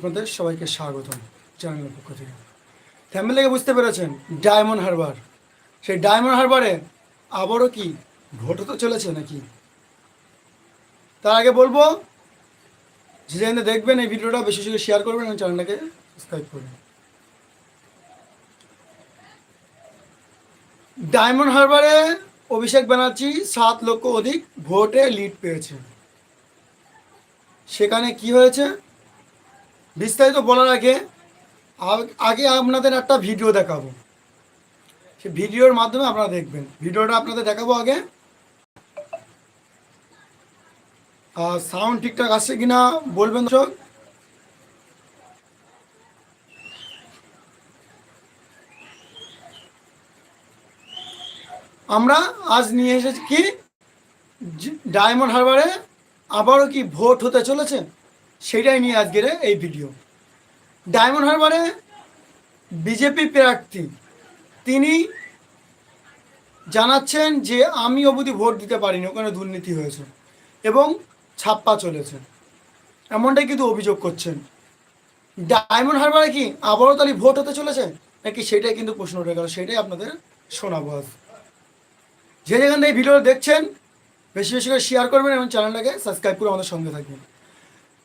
আপনাদের সবাইকে স্বাগতম চ্যানেলের পক্ষ থেকে। ফ্যামিলি থেকে বুঝতে পেরেছেন ডায়মন্ড হারবার সেই ডায়মন্ড হারবারে আবারও কি ভোট হতে চলেছে নাকি? তার আগে বলব যে যেখানে দেখবেন এই ভিডিওটা বেশি বেশি শেয়ার করবেন এবং চ্যানেলটাকে সাবস্ক্রাইব করবেন। ডায়মন্ড হারবারে অভিষেক ব্যানার্জি সাত লক্ষ অধিক ভোটে লিড পেয়েছে। সেখানে কি হয়েছে? বিস্তারিত বলার আগে আগে আপনাদের একটা ভিডিও দেখাবো। সে ভিডিওর মাধ্যমে আপনারা দেখবেন। ভিডিওটা আপনাদের দেখাবো আগে। আর সাউন্ড ঠিকঠাক আসছে কিনা বলবেন দর্শক? আমরা আজ নিয়ে এসেছি কি? ডায়মন্ড হারবারে আবারও কি ভোট হতে চলেছে? সেটাই নিয়ে আজকের এই ভিডিও ডায়মন্ড হারবারে বিজেপি প্রার্থী, তিনি জানাচ্ছেন যে আমি অবধি ভোট দিতে পারিনি, ওখানে দুর্নীতি হয়েছে এবং ছাপ্পা চলেছে। এমনটাই কিন্তু অভিযোগ করছেন। ডায়মন্ড হারবারে কি আবারও তাহলে ভোট হতে চলেছে? নাকি সেটাই কিন্তু প্রশ্ন উঠে গেল, সেটাই আপনাদের শোনাবো আজ। যে যেখান থেকে ভিডিও দেখছেন, বেশি বেশি করে শেয়ার করবেন এবং চ্যানেলটাকে সাবস্ক্রাইব করে আমাদের সঙ্গে থাকবেন।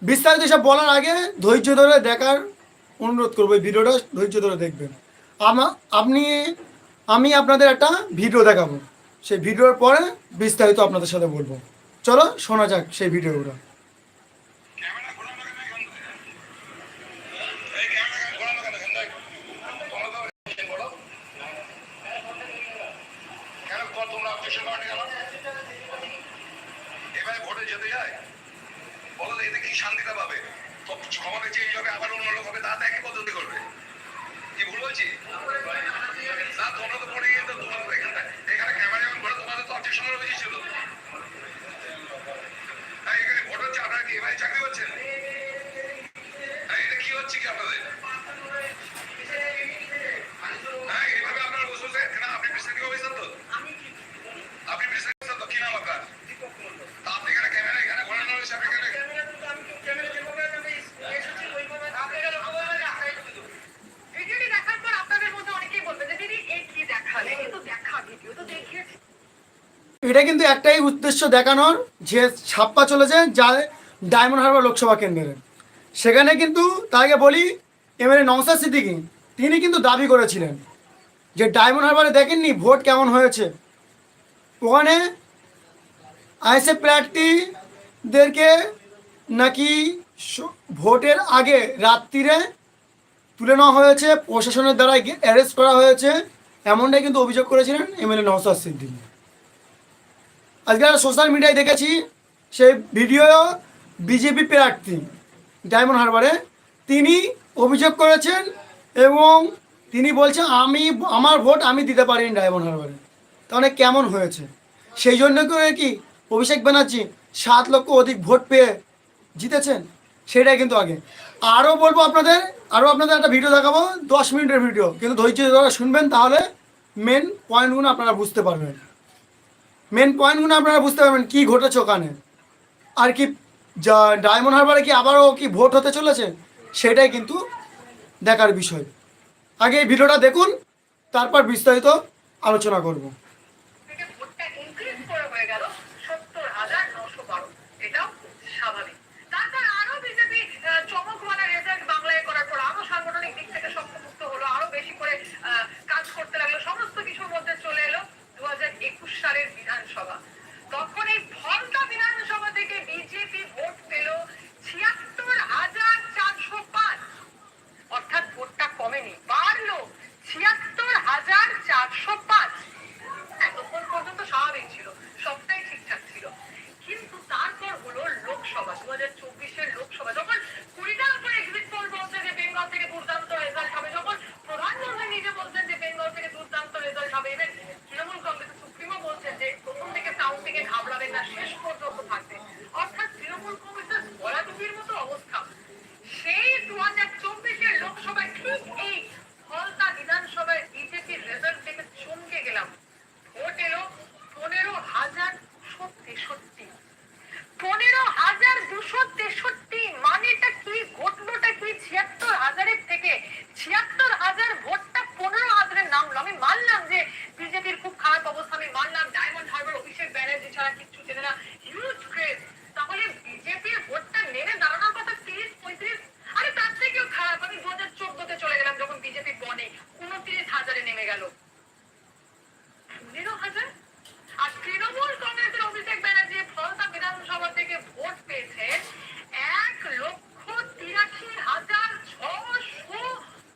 বিস্তারিত সব বলার আগে ধৈর্য ধরে দেখার অনুরোধ করব ভিডিওটা ধৈর্য ধরে দেখবেন। আমা, আপনি, আমি আপনাদের একটা ভিডিও দেখাবো। সেই ভিডিওর পরে বিস্তারিত আপনাদের সাথে বলব। চলো, শোনা যাক সেই ভিডিওগুলো ক্যামেরা ঘোরানো কেন এখান থেকে? এই ক্যামেরা ঘোরানো কেন এখান থেকে? তোমরা তো objection করো। কেন কর- তোমরা objection করোনি কেন? এভাবে ভোটে যেতে যায়? বলো তো এতে কি শান্তিটা পাবে? তো চেঞ্জ হবে, আবার অন্য লোক হবে, তারা একই পদ্ধতি করবে। কি ভুল বলছি? না, তোমরা তো পড়ে গিয়ে তো তোমরা এটা কিন্তু একটাই উদ্দেশ্য দেখানোর যে ছাপ্পা চলেছে যা ডায়মন্ড হারবার লোকসভা কেন্দ্রে সেখানে কিন্তু তাকে বলি এমএলএ নওসাদ সিদ্দিকি, তিনি কিন্তু দাবি করেছিলেন যে ডায়মন্ড হারবারে দেখেননি ভোট কেমন হয়েছে। ওখানে আইসে প্রার্থীদেরকে নাকি ভোটের আগে রাত্রিরে তুলে নেওয়া হয়েছে, প্রশাসনের দ্বারা অ্যারেস্ট করা হয়েছে, এমনটাই কিন্তু অভিযোগ করেছিলেন এমএলএ নওসাদ সিদ্দিকি। আজকে সোশ্যাল মিডিয়ায় দেখেছি, সেই ভিডিও বিজেপি প্রার্থী ডায়মন্ড হারবারে তিনি অভিযোগ করেছেন এবং তিনি বলছেন, আমি, আমার ভোট আমি দিতে পারিনি ডায়মন্ড হারবারে তাহলে কেমন হয়েছে? সেই জন্য করে কি অভিষেক ব্যানার্জি সাত লক্ষ অধিক ভোট পেয়ে জিতেছেন? সেটাই কিন্তু আগে। আরও বলব আপনাদের, আরও আপনাদের একটা ভিডিও দেখাবো, দশ মিনিটের ভিডিও কিন্তু ধৈর্য ধরে শুনবেন, তাহলে মেন পয়েন্টগুলো আপনারা বুঝতে পারবেন। মেন পয়েন্টগুলো আপনারা বুঝতে পারবেন, কি ঘটেছে ওখানে। আর কি ডায়মন্ড হারবারে কি আবারও কি ভোট হতে চলেছে, সেটাই কিন্তু দেখার বিষয়। আগে এই ভিডিওটা দেখুন, তারপর বিস্তারিত আলোচনা করব থেকে ভোটটা ইনক্রিজ করে হয়ে গেল সত্তর হাজার নশো বারো এটাও স্বাভাবিক তারপর আরও বিজেপি চমকওয়ালা রেজাল্ট বাংলায় করার পর আরও সাংগঠনিক দিক থেকে শক্তমুক্ত হলো আরও বেশি করে আহ, কাজ করতে লাগল সমস্ত কিছুর মধ্যে চলে এলো দু হাজার একুশ সালের বিধানসভা। তখন এই ফলতা বিধানসভা থেকে মানে উনত্রিশ হাজারে নেমে গেল। পনেরো হাজার? আর তৃণমূল কংগ্রেসের অভিষেক ব্যানার্জি ফলতা বিধানসভা থেকে ভোট পেয়েছে এক লক্ষ তিরাশি হাজার ছশো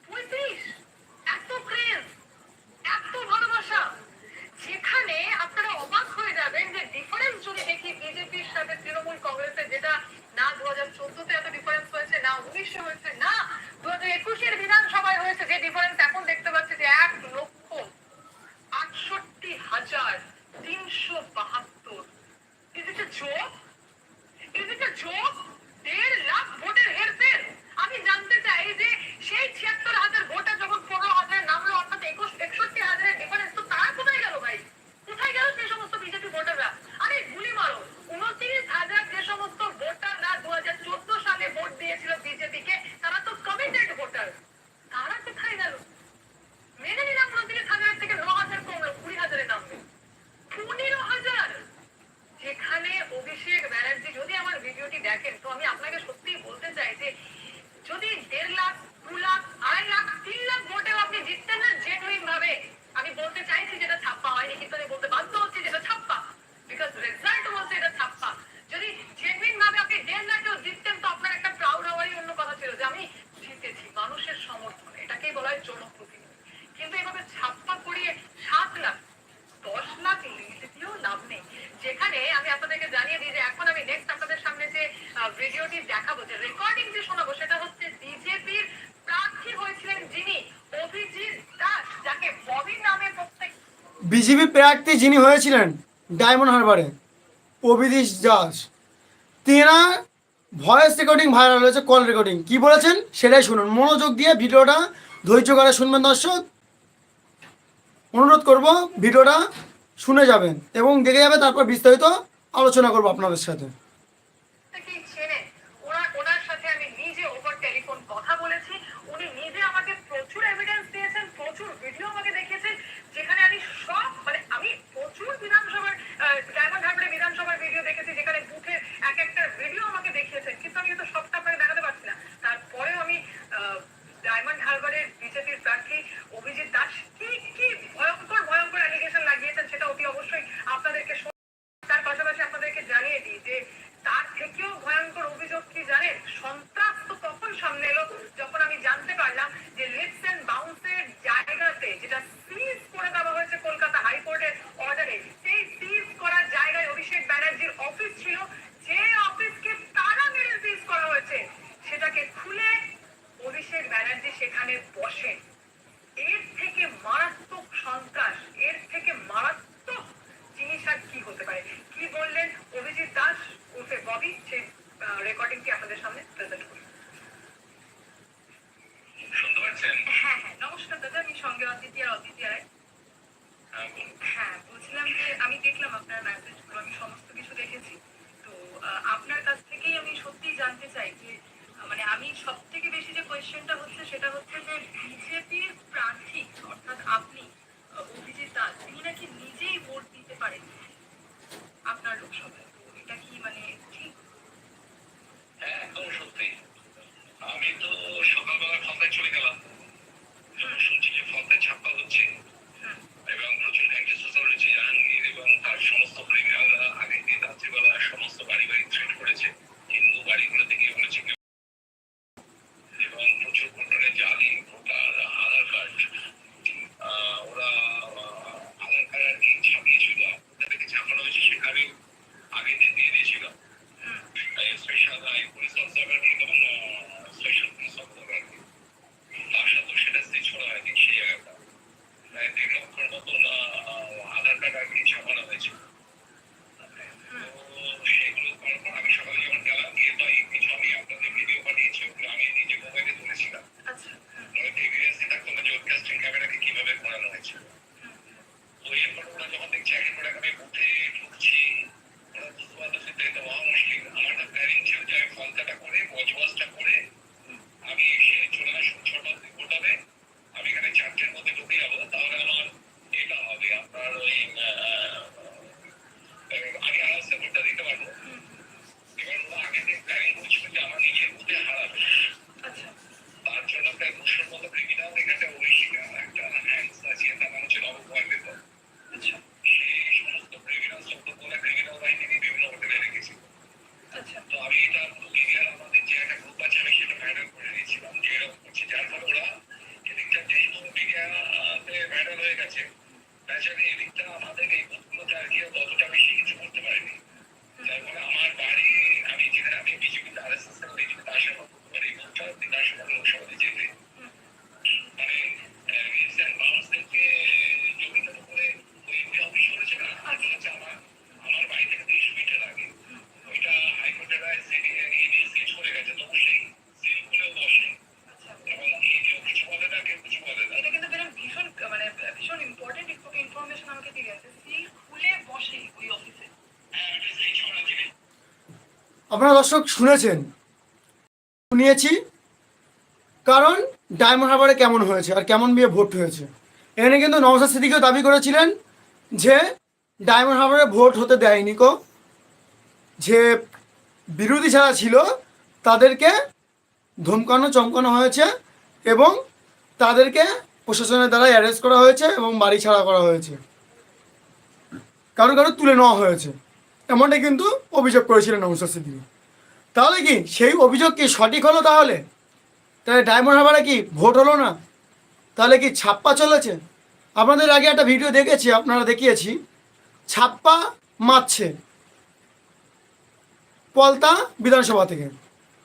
পঁয়ত্রিশ। এত ক্রেজ এত ভালোবাসা। যেখানে আপনারা অবাক হয়ে যাবেন যে ডিফারেন্স যদি দেখি বিজেপির সাথে তৃণমূল কংগ্রেসের, যেটা না দু হাজার চোদ্দতে এত ডিফারেন্স হয়েছে, না উনিশে হয়েছে People. সামনে। যেখানে আমি আপনাদেরকে জানিয়ে দিই যে এখন আমি নেক্সট আপনাদের সামনে যে ভিডিওটি দেখাবো, যে রেকর্ডিং যে শোনাবো, সেটা হচ্ছে বিজেপির প্রার্থী হয়েছিলেন যিনি, অভিজিৎ দাস, যাকে ববি নামে প্রত্যেক বিজেপি প্রার্থী যিনি হয়েছিলেন ডায়মন্ড হারবারে, অভিজিৎ দাস। তেনা ভয়েস রেকর্ডিং ভাইরাল হয়েছে কল রেকর্ডিং কি বলেছেন? সেটাই শুনুন। মনোযোগ দিয়ে ভিডিওটা ধৈর্য করে শুনবেন দর্শক। অনুরোধ করব ভিডিওটা শুনে যাবেন এবং দেখে যাবে তারপর বিস্তারিত আলোচনা করব আপনাদের সাথে। থেকেই চেনেন ওনার ওনার সাথে আমি নিজে ওভার টেলিফোন কথা বলেছি উনি নিজে আমাকে প্রচুর এভিডেন্স দিয়েছেন প্রচুর ভিডিও আমাকে দেখিয়েছেন যেখানে আমি সব মানে আমি প্রচুর বিধানসভার ডায়মন্ড হারবারের বিধানসভার ভিডিও দেখেছি যেখানে বুথের এক একটা ভিডিও আমাকে দেখিয়েছেন কিন্তু আমি তো সবটা আপনাকে দেখাতে পারছি না তারপরেও আমি আহ, ডায়মন্ড হারবারের বিজেপির প্রার্থী অভিজিৎ দাস কি কি ভয়ঙ্কর ভয়ঙ্কর অ্যালিগেশন লাগিয়েছেন সেটা অতি অবশ্যই আপনাদেরকে শোনা তার পাশাপাশি আপনাদেরকে জানিয়ে দিই যে তার থেকেও কি জানেন সন্ত্রাস তো তখন সামনে এলো যখন আমি জানতে পারলাম যে লিপস এন্ড বাউন্সের জায়গাতে যেটা সিজ করে দেওয়া হয়েছে কলকাতা হাইকোর্টের অর্ডারে সেই সিজ করার জায়গায় অভিষেক ব্যানার্জির অফিস ছিল, যে অফিসকে তারা মেরে সিজ করা হয়েছে, সেটাকে খুলে অভিষেক ব্যানার্জি সেখানে বসেন। এর থেকে মারাত্মক সন্ত্রাস, এর থেকে মারাত্মক জিনিস আর কি হতে পারে? কি বললেন অভিজিৎ দাস, ওরফে ববি, সেই রেকর্ডিংটি আপনাদের সামনে প্রেজেন্ট করি শুনতে পাচ্ছেন হ্যাঁ হ্যাঁ নমস্কার দাদা আমি সঙ্গে অদিতি আর অদিতি রায় হ্যাঁ হ্যাঁ বলছিলাম যে আমি দেখলাম আপনার মেসেজগুলো আমি সমস্ত কিছু দেখেছি। তো আপনার কাছ থেকেই আমি সত্যি জানতে চাই যে মানে আমি সব থেকে বেশি যে কোয়েশ্চেনটা হচ্ছে সেটা হচ্ছে যে বিজেপির প্রার্থী অর্থাৎ আপনি অভিজিৎ দাস তিনি নাকি নিজেই ভোট দিতে পারেন আপনার লোকসভায়? আমাদের এই বুথগুলোতে আর কি ততটা বেশি কিছু করতে পারেনি। যার আমার বাড়ি, আমি যেখানে, আমি বিজেপিতে আর এস এস বিজেপিতে আসা মানে এই বুথটা বিধানসভা লোকসভাতে যেতে মানে রিসেন্ট বাউন্সদেরকে জমিটার উপরে ওই অফিস করেছে না আগে হচ্ছে আমার আমার বাড়ি থেকে তিরিশ মিটার আগে ওইটা হাইকোর্টের রায় সিডি ইডি সিজ করে গেছে তবু সেই সিল খুলেও বসে আচ্ছা এবং কেউ কিছু বলে না কেউ কিছু বলে না এটা কিন্তু বেরোন ভীষণ মানে ভীষণ ইম্পর্টেন্ট ইনফরমেশন আমাকে দিলেন যে সিল খুলে বসে ওই অফিসে হ্যাঁ এটা সেই ছড়া জিনিস আপনারা দর্শক শুনেছেন। শুনিয়েছি। কারণ ডায়মন্ড হারবারে কেমন হয়েছে আর কেমন বিয়ে ভোট হয়েছে। এখানে কিন্তু নওসাদ সিদ্দিকিও দাবি করেছিলেন যে ডায়মন্ড হারবারে ভোট হতে দেয়নি কো। যে বিরোধী যারা ছিল, তাদেরকে ধমকানো, চমকানো হয়েছে এবং তাদেরকে প্রশাসনের দ্বারা অ্যারেস্ট করা হয়েছে এবং বাড়ি ছাড়া করা হয়েছে। কারও কারও তুলে নেওয়া হয়েছে। এমনটাই কিন্তু অভিযোগ করেছিলেন সিদ্দিকি তাহলে কি সেই অভিযোগ কি সঠিক হলো তাহলে? তাহলে ডায়মন্ড হারবারে কি ভোট হলো না? তাহলে কি ছাপ্পা চলেছে? আপনাদের আগে একটা ভিডিও দেখেছি, আপনারা দেখিয়েছি। ছাপ্পা মারছে পলতা বিধানসভা থেকে।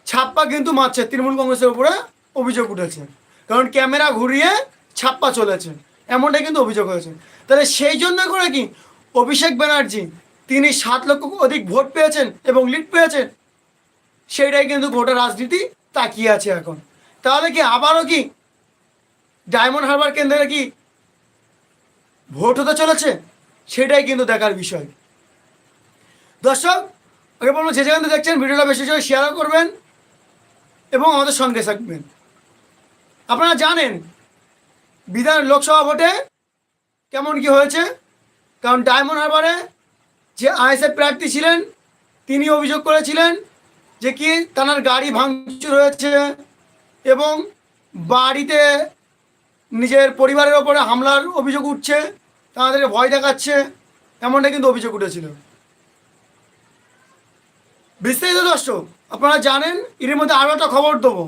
ছাপ্পা কিন্তু মারছে, তৃণমূল কংগ্রেসের উপরে অভিযোগ উঠেছে। কারণ ক্যামেরা ঘুরিয়ে ছাপ্পা চলেছে। এমনটাই কিন্তু অভিযোগ হয়েছে। তাহলে সেই জন্য করে কি অভিষেক ব্যানার্জি তিনি সাত লক্ষ অধিক ভোট পেয়েছেন এবং লিড পেয়েছেন। সেইটাই কিন্তু গোটা রাজনীতি তাকিয়ে আছে এখন। তাহলে কি আবারও কি ডায়মন্ড হারবার কেন্দ্রে কি ভোট হতে চলেছে? সেটাই কিন্তু দেখার বিষয়। দর্শক, আগে বলব যে যেখানে দেখছেন, ভিডিওটা বেশি বেশি শেয়ার করবেন এবং আমাদের সঙ্গে থাকবেন। আপনারা জানেন বিধান লোকসভা ভোটে কেমন কি হয়েছে? কারণ ডায়মন্ড হারবারে যে আইএসএফ প্রার্থী ছিলেন, তিনি অভিযোগ করেছিলেন যে কি তার গাড়ি ভাঙচুর হয়েছে এবং বাড়িতে নিজের পরিবারের ওপরে হামলার অভিযোগ উঠছে তাদেরকে ভয় দেখাচ্ছে এমনটা কিন্তু অভিযোগ উঠেছিল। বিস্তারিত দর্শক, আপনারা জানেন এর মধ্যে আরও একটা খবর দেবো।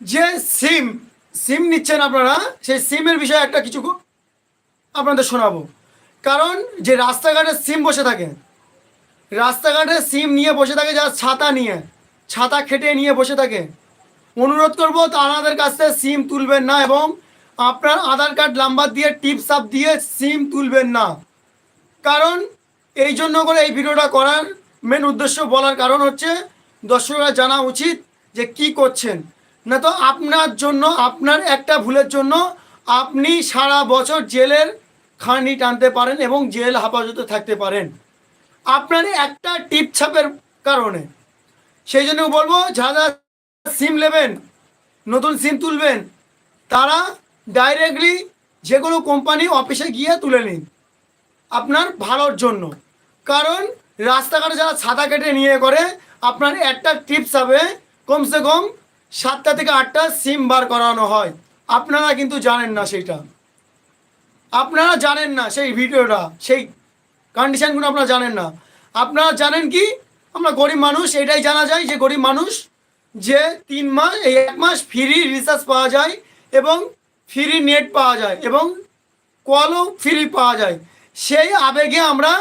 যে সিম সিম নিচ্ছেন আপনারা, সেই সিমের বিষয়ে একটা কিছু আপনাদের শোনাবো। কারণ যে রাস্তাঘাটে সিম বসে থাকে, রাস্তাঘাটে সিম নিয়ে বসে থাকে যারা ছাতা নিয়ে, ছাতা খেটে নিয়ে বসে থাকে। অনুরোধ করব তাদের কাছ থেকে সিম তুলবেন না এবং আপনার আধার কার্ড নাম্বার দিয়ে টিপস আপ দিয়ে সিম তুলবেন না। কারণ এই জন্য করে এই ভিডিওটা করার মেন উদ্দেশ্য বলার কারণ হচ্ছে দর্শকরা জানা উচিত যে কি করছেন। না তো আপনার জন্য, আপনার একটা ভুলের জন্য আপনি সারা বছর জেলের খানি টানতে পারেন এবং জেল হেফাজতে থাকতে পারেন। আপনার একটা টিপ ছাপের কারণে। সেই জন্য বলব, যারা সিম নেবেন, নতুন সিম তুলবেন, তারা ডাইরেক্টলি যে কোনো কোম্পানি অফিসে গিয়ে তুলে নিন। আপনার ভালোর জন্য। কারণ রাস্তাঘাটে যারা ছাতা কেটে নিয়ে করে, আপনার একটা টিপস হবে কমসে কম সাতটা থেকে আটটা সিম বার করানো হয়। আপনারা কিন্তু জানেন না সেইটা আপনারা জানেন না সেই ভিডিওটা, সেই কন্ডিশনগুলো আপনারা জানেন না। আপনারা জানেন কি? আমরা গরিব মানুষ, এটাই জানা যায় যে গরিব মানুষ যে তিন মাস, এই এক মাস ফ্রি রিচার্জ পাওয়া যায় এবং ফ্রি নেট পাওয়া যায় এবং কলও ফ্রি পাওয়া যায়। সেই আবেগে আমরা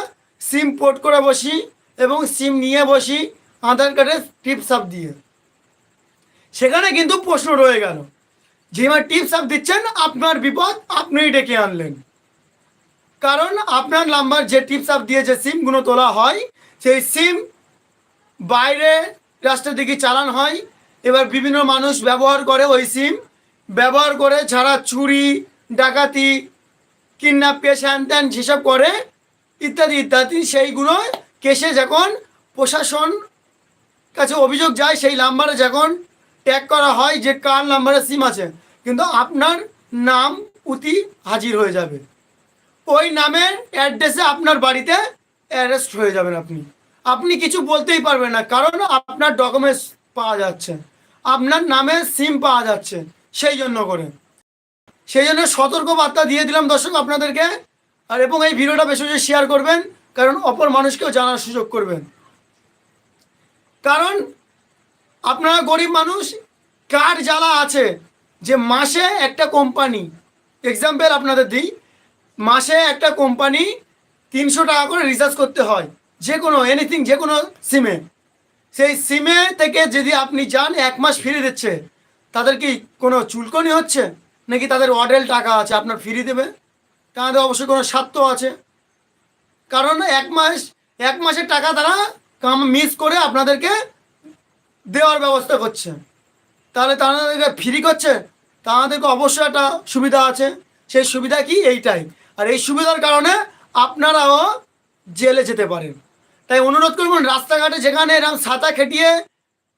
সিম পোর্ট করে বসি এবং সিম নিয়ে বসি আধার কার্ডের টিপস আপ দিয়ে। সেখানে কিন্তু প্রশ্ন রয়ে গেল, যে আমার টিপস আপ দিচ্ছেন, আপনার বিপদ আপনিই ডেকে আনলেন। কারণ আপনার নাম্বার যে টিপস আপ দিয়ে যে সিমগুলো তোলা হয়, সেই সিম বাইরে রাষ্ট্রের দিকে চালান হয়। এবার বিভিন্ন মানুষ ব্যবহার করে ওই সিম ব্যবহার করে যারা চুরি, ডাকাতি কিডন্যাপ কেস হ্যান যেসব করে, ইত্যাদি ইত্যাদি, সেইগুলো কেসে যখন প্রশাসন কাছে অভিযোগ যায়, সেই নাম্বারে যখন ট্যাগ করা হয় যে কার নাম্বারে সিম আছে। কিন্তু আপনার নাম উতি হাজির হয়ে যাবে। ওই নামের অ্যাড্রেসে আপনার বাড়িতে অ্যারেস্ট হয়ে যাবেন আপনি। আপনি কিছু বলতেই পারবেন না, কারণ আপনার ডকুমেন্টস পাওয়া যাচ্ছে। আপনার নামে সিম পাওয়া যাচ্ছে, সেই জন্য করে। সেই জন্য সতর্ক বার্তা দিয়ে দিলাম দর্শক আপনাদেরকে। আর এবং এই ভিডিওটা বেশি বেশি শেয়ার করবেন, কারণ অপর মানুষকেও জানার সুযোগ করবেন। কারণ আপনারা গরিব মানুষ, কার জ্বালা আছে যে মাসে একটা কোম্পানি এক্সাম্পল আপনাদের দিই মাসে একটা কোম্পানি তিনশো টাকা করে রিচার্জ করতে হয় যে কোনো এনিথিং যে কোনো সিমে সেই সিমে থেকে যদি আপনি যান, এক মাস ফ্রি দিচ্ছে, তাদের কি কোনো চুলকনি হচ্ছে? নাকি তাদের অডেল টাকা আছে, আপনার ফ্রি দেবে? তাদের অবশ্যই কোনো স্বার্থ আছে। কারণ এক মাস, এক মাসের টাকা তারা কাম মিস করে আপনাদেরকে দেওয়ার ব্যবস্থা করছে। তাহলে তাদেরকে ফ্রি করছে, তাদেরকে অবশ্যই একটা সুবিধা আছে। সেই সুবিধা কি? এইটাই। আর এই সুবিধার কারণে আপনারাও জেলে যেতে পারেন। তাই অনুরোধ করবেন রাস্তাঘাটে যেখানে এরকম ছাতা খেটিয়ে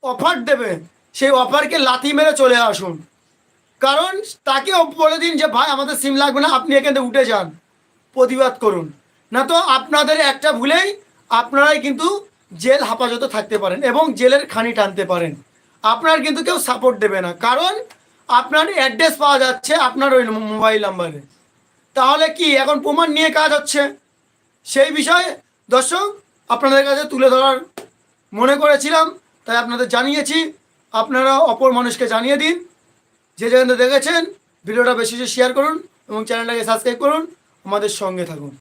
অফার দেবে, সেই অফারকে লাথি মেরে চলে আসুন। কারণ তাকে বলে দিন যে, ভাই, আমাদের সিম লাগবে না, আপনি এখান উঠে যান। প্রতিবাদ করুন। না তো আপনাদের একটা ভুলেই আপনারাই কিন্তু জেল হেফাজতে থাকতে পারেন এবং জেলের খানি টানতে পারেন। আপনার কিন্তু কেউ সাপোর্ট দেবে না। কারণ আপনার অ্যাড্রেস পাওয়া যাচ্ছে আপনার ওই মোবাইল নাম্বারে তাহলে কি এখন প্রমাণ নিয়ে কাজ হচ্ছে? সেই বিষয়ে দর্শক, আপনাদের কাছে তুলে ধরার মনে করেছিলাম, তাই আপনাদের জানিয়েছি। আপনারা অপর মানুষকে জানিয়ে দিন। যে যেখানে দেখেছেন, ভিডিওটা বেশি বেশি শেয়ার করুন এবং চ্যানেলটাকে সাবস্ক্রাইব করুন। আমাদের সঙ্গে থাকুন।